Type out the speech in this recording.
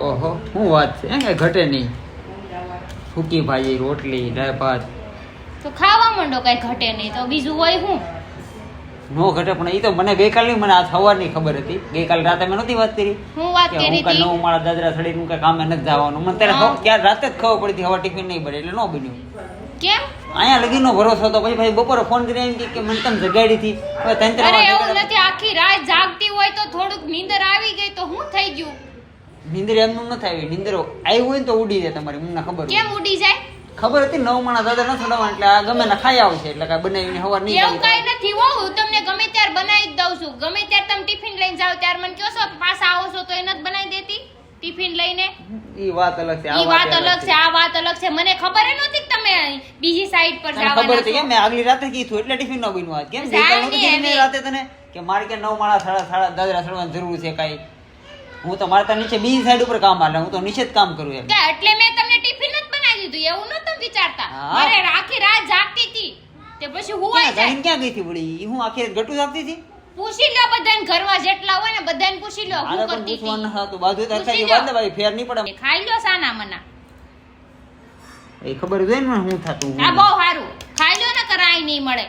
ઓહો શું વાત છે? કઈ ઘટે નહીં. ફૂકી ભાજી રોટલી દાળ ભાત. તો ખાવા માંડો કઈ ઘટે નહીં. તો બીજું હોય શું? નો ઘટે પણ એ તો મને ગઈકાલની મને આ સવારની ખબર હતી. ગઈકાલ રાતે મેં નહોતી વાત કરી. હું વાત કે કરી હું હતી? નવું મારા દાદરા સડીનું કાંઈ કામે નથી જવાનું. મને ત્યારે ખબર- ક્યારે રાતે જ ખબર પડી હવે ટિફિન નહીં બને એટલે નો બન્યું. કેમ? અહીંયા લગીનો ભરોસો હતો. પછી ભાઈ બપોરે ફોન કરી એમ કે મને તમે જગાડી હતી. હવે અરે એવું નથી આખી રાત જાગતી હોય તો થોડુંક નીંદર આવી ગઈ તો હું થઈ ગયું? નીંદર એમનું નથી આવી નીંદર આવી હોય ને તો ઉડી જાય તમારી મને ખબર કેમ ઉડી જાય? ખબર હતી નવ માણસ દાદા નથી ચડાવવા એટલે આ ગમે ને ખાઈ આવશે એટલે કાંઈ બનાવીને હવાર નહીં એવું. કઈ નથી. હો હું તમને ગમે ત્યારે બનાવી જ દઉં છું. ગમે ત્યારે તમે ટિફિન લઈને જાઓ ત્યારે મને કહો છો પાછા આવો છો તો એને જ બનાવી દેતી? ટિફિન લઈને? ઈ વાત અલગ છે આ ઈ વાત અલગ છે. આ વાત અલગ છે. મને ખબર નથી કે તમે બીજી સાઈડ પર તને ખબર હતી મેં આગલી રાતે કીધું એટલે ટિફિન નો બન્યું આજ કેમ. રાતે તને? કે મારે કે નવ માળા સાડા સાડા દાદરા સડવાની જરૂર છે કાંઈ? હું તો મારે તો નીચે બીજી સાઈડ ઉપર કામ હાલે હું તો નીચે જ કામ કરું એમ. એટલે મેં તમને ટિફિન જ બનાવી દીધું એવું નતું વિચારતા. મારે આખી રાત જાગતી હતી. તે પછી હું ક્યાં જાય. ક્યાં ગઈ હતી વળી? હું આખી રાત ગટુ જાગતી હતી? પૂછી લો બધાને ઘરમાં જેટલા હોય ને બધાને પૂછી લો હું કરતી હતી. બાજુ તો પૂછી થાય લો. વાત ભાઈ ફેર નહીં પડે. ખાઈ લો સાના મના. એ ખબર જોઈએ ને હું થતું આ બહુ સારું. ખાઈ લો ને કરાય નહીં મળે.